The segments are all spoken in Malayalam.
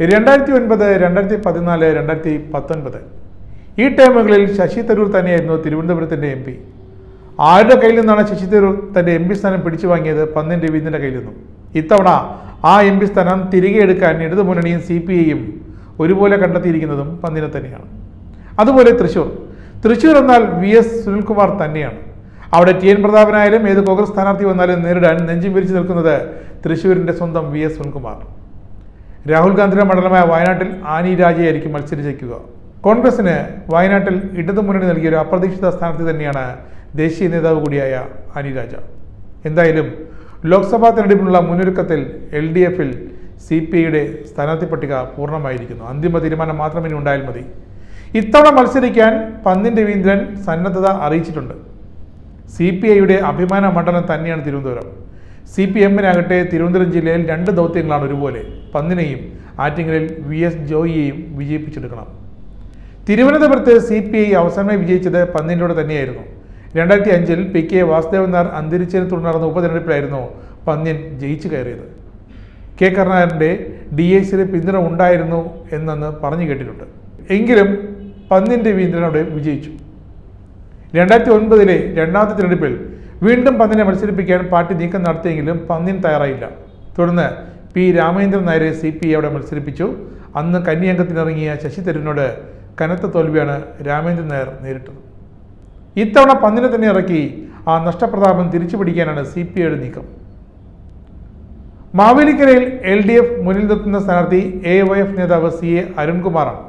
രണ്ടായിരത്തി ഒൻപത് രണ്ടായിരത്തി പതിനാല് രണ്ടായിരത്തി പത്തൊൻപത് ഈ ടൈമുകളിൽ ശശി തരൂർ തന്നെയായിരുന്നു തിരുവനന്തപുരത്തിന്റെ എം പി. ആരുടെ കയ്യിൽ നിന്നാണ് ശശി തരൂർ തന്റെ എം പി സ്ഥാനം പിടിച്ചു വാങ്ങിയത്? പന്നിൻ രവീന്ദ്രന്റെ കയ്യിൽ നിന്നും. ഇത്തവണ ആ എം പി സ്ഥാനം തിരികെ എടുക്കാൻ ഇടതുമുന്നണിയും സി പി ഐയും ഒരുപോലെ കണ്ടെത്തിയിരിക്കുന്നതും പന്നിനെ തന്നെയാണ്. അതുപോലെ തൃശൂർ തൃശൂർ എന്നാൽ വി എസ് സുനിൽകുമാർ തന്നെയാണ്. അവിടെ ടി എൻ പ്രതാപനായാലും ഏത് കോൺഗ്രസ് സ്ഥാനാർത്ഥി വന്നാലും നേരിടാൻ നെഞ്ചും വിരിച്ചു നിൽക്കുന്നത് തൃശൂരിന്റെ സ്വന്തം വി എസ് സുനിൽകുമാർ. രാഹുൽ ഗാന്ധിയുടെ മണ്ഡലമായ വയനാട്ടിൽ ആനി രാജയായിരിക്കും മത്സരിച്ചേക്കുക കോൺഗ്രസിന് വയനാട്ടിൽ ഇടതുമുന്നണി നൽകിയ ഒരു അപ്രതീക്ഷിത സ്ഥാനാർത്ഥി തന്നെയാണ് ദേശീയ നേതാവ് കൂടിയായ ആനി രാജ. എന്തായാലും ലോക്സഭാ തെരഞ്ഞെടുപ്പിനുള്ള മുന്നൊരുക്കത്തിൽ എൽ ഡി എഫിൽ സി പി ഐയുടെ സ്ഥാനാർത്ഥി പട്ടിക പൂർണമായിരിക്കുന്നു. അന്തിമ തീരുമാനം മാത്രം ഇനി ഉണ്ടായാൽ മതി. ഇത്തവണ മത്സരിക്കാൻ പന്നിൻ രവീന്ദ്രൻ സന്നദ്ധത അറിയിച്ചിട്ടുണ്ട്. സി പി ഐയുടെ അഭിമാന മണ്ഡലം തന്നെയാണ് തിരുവനന്തപുരം. സി പി എമ്മിനാകട്ടെ തിരുവനന്തപുരം ജില്ലയിൽ രണ്ട് ദൗത്യങ്ങളാണ് ഒരുപോലെ. പന്നിനെയും ആറ്റിങ്ങലിൽ വി എസ് ജോയിയെയും വിജയിപ്പിച്ചെടുക്കണം. തിരുവനന്തപുരത്ത് സി പി ഐ അവസാനമായി വിജയിച്ചത് പന്നിന്റെ തന്നെയായിരുന്നു. രണ്ടായിരത്തി അഞ്ചിൽ പി കെ വാസുദേവൻ നായർ അന്തരിച്ചതിനെ തുടർന്ന് നടന്ന ഉപതെരഞ്ഞെടുപ്പിലായിരുന്നു പന്ന്യൻ ജയിച്ചു കയറിയത്. കെ കരുണാകരന്റെ ഡി എ സിയുടെ പിന്തുണ ഉണ്ടായിരുന്നു എന്നെന്ന് പറഞ്ഞു കേട്ടിട്ടുണ്ട്. എങ്കിലും പന്നിന്റെ പിന്തുണയോടെ വിജയിച്ചു. രണ്ടായിരത്തി ഒൻപതിലെ രണ്ടാമത്തെ തിരഞ്ഞെടുപ്പിൽ വീണ്ടും പന്നിനെ മത്സരിപ്പിക്കാൻ പാർട്ടി നീക്കം നടത്തിയെങ്കിലും പന്നിൻ തയ്യാറായില്ല. തുടർന്ന് പി രാമേന്ദ്രൻ നായരെ സി പി അവിടെ മത്സരിപ്പിച്ചു. അന്ന് കന്യാംഗത്തിനിറങ്ങിയ ശശി തരൂരിനോട് കനത്ത തോൽവിയാണ് രാമേന്ദ്രൻ നായർ നേരിട്ടത്. ഇത്തവണ പന്നിനെ തന്നെ ഇറക്കി ആ നഷ്ടപ്രതാപം തിരിച്ചു പിടിക്കാനാണ് സി പി ഐയുടെ നീക്കം. മാവേലിക്കരയിൽ എൽ ഡി എഫ് മുന്നിൽ നിർത്തുന്ന സ്ഥാനാർത്ഥി എ വൈ എഫ് നേതാവ് സി എ അരുൺകുമാറാണ്.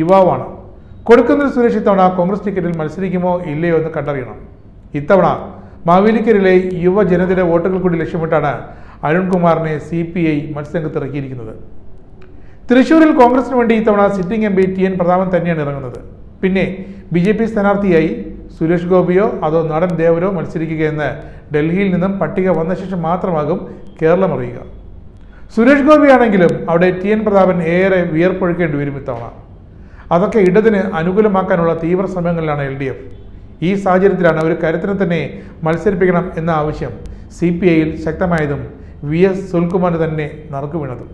യുവാവാണ്. കൊടുക്കുന്നതിൽ സുരേഷ് ഇത്തവണ കോൺഗ്രസ് ടിക്കറ്റിൽ മത്സരിക്കുമോ ഇല്ലയോ എന്ന് കണ്ടറിയണം. ഇത്തവണ മാവേലിക്കരയിലെ യുവജനതയുടെ വോട്ടുകൾ കൂടി ലക്ഷ്യമിട്ടാണ് അരുൺകുമാറിനെ സി പി ഐ മത്സരരംഗത്ത് ഇറക്കിയിരിക്കുന്നത് തൃശൂരിൽ കോൺഗ്രസിന് വേണ്ടി ഇത്തവണ sitting M P T N Prathapan തന്നെയാണ് ഇറങ്ങുന്നത്. പിന്നെ ബി ജെ പി സ്ഥാനാർത്ഥിയായി സുരേഷ് ഗോപിയോ അതോ നടൻ ദേവരോ മത്സരിക്കുകയെന്ന് ഡൽഹിയിൽ നിന്നും പട്ടിക വന്ന ശേഷം മാത്രമാകും കേരളം അറിയുക. സുരേഷ് ഗോപിയാണെങ്കിലും അവിടെ ടി എൻ പ്രതാപൻ ഏറെ വിയർപ്പൊഴുക്കേണ്ടി വരും ഇത്തവണ. അതൊക്കെ ഇടതിന് അനുകൂലമാക്കാനുള്ള തീവ്ര ശ്രമങ്ങളിലാണ് എൽ ഡി എഫ്. ഈ സാഹചര്യത്തിലാണ് ഒരു കരുത്തിനെ തന്നെ മത്സരിപ്പിക്കണം എന്ന ആവശ്യം സി പി ഐയിൽ ശക്തമായതും വി എസ് സുൽകുമാറിന് തന്നെ നറുക്കു വീണതും.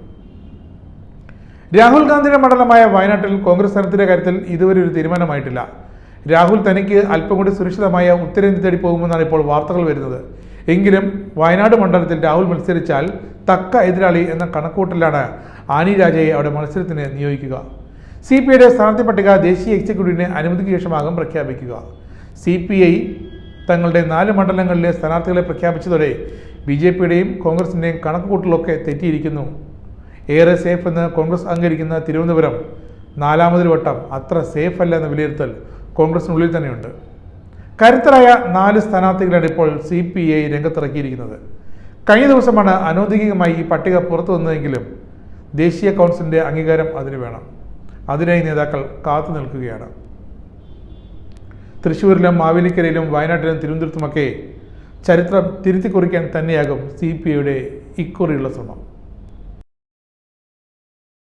രാഹുൽ ഗാന്ധിയുടെ മണ്ഡലമായ വയനാട്ടിൽ കോൺഗ്രസ് സ്ഥാനത്തിന്റെ കാര്യത്തിൽ ഇതുവരെ ഒരു തീരുമാനമായിട്ടില്ല. രാഹുൽ തനിക്ക് അല്പം കൂടി സുരക്ഷിതമായ ഉത്തരേന്ത്യ തേടി പോകുമെന്നാണ് ഇപ്പോൾ വാർത്തകൾ വരുന്നത്. എങ്കിലും വയനാട് മണ്ഡലത്തിൽ രാഹുൽ മത്സരിച്ചാൽ തക്ക എതിരാളി എന്ന കണക്കൂട്ടലാണ് ആനി രാജയെ അവിടെ മത്സരത്തിന് നിയോഗിക്കുക. സി പി ഐയുടെ സ്ഥാനാർത്ഥി പട്ടിക ദേശീയ എക്സിക്യൂട്ടീവിന് അനുമതിക്ക് ശേഷമാകും പ്രഖ്യാപിക്കുക. സി പി ഐ തങ്ങളുടെ നാല് മണ്ഡലങ്ങളിലെ സ്ഥാനാർത്ഥികളെ പ്രഖ്യാപിച്ചതോടെ ബി ജെ പിയുടെയും കോൺഗ്രസിന്റെയും കണക്കുകൂട്ടലൊക്കെ തെറ്റിയിരിക്കുന്നു. ഏറെ സേഫ് എന്ന് കോൺഗ്രസ് അംഗീകരിക്കുന്ന തിരുവനന്തപുരം നാലാമതൊരു വട്ടം അത്ര സേഫ് അല്ല എന്ന വിലയിരുത്തൽ കോൺഗ്രസിനുള്ളിൽ തന്നെയുണ്ട്. കരുത്തരായ നാല് സ്ഥാനാർത്ഥികളാണ് ഇപ്പോൾ സി പി ഐ രംഗത്തിറക്കിയിരിക്കുന്നത്. കഴിഞ്ഞ ദിവസമാണ് അനൗദ്യോഗികമായി ഈ പട്ടിക പുറത്തു വന്നതെങ്കിലും ദേശീയ കൗൺസിലിന്റെ അംഗീകാരം അതിന് വേണം. അതിനായി നേതാക്കൾ കാത്തു നിൽക്കുകയാണ്. തൃശ്ശൂരിലും മാവേലിക്കരയിലും വയനാട്ടിലും തിരുവനന്തപുരത്തുമൊക്കെ ചരിത്രം തിരുത്തി കുറിക്കാൻ തന്നെയാകും സി പി ഐയുടെ ഇക്കുറിയുള്ള ശ്രമം.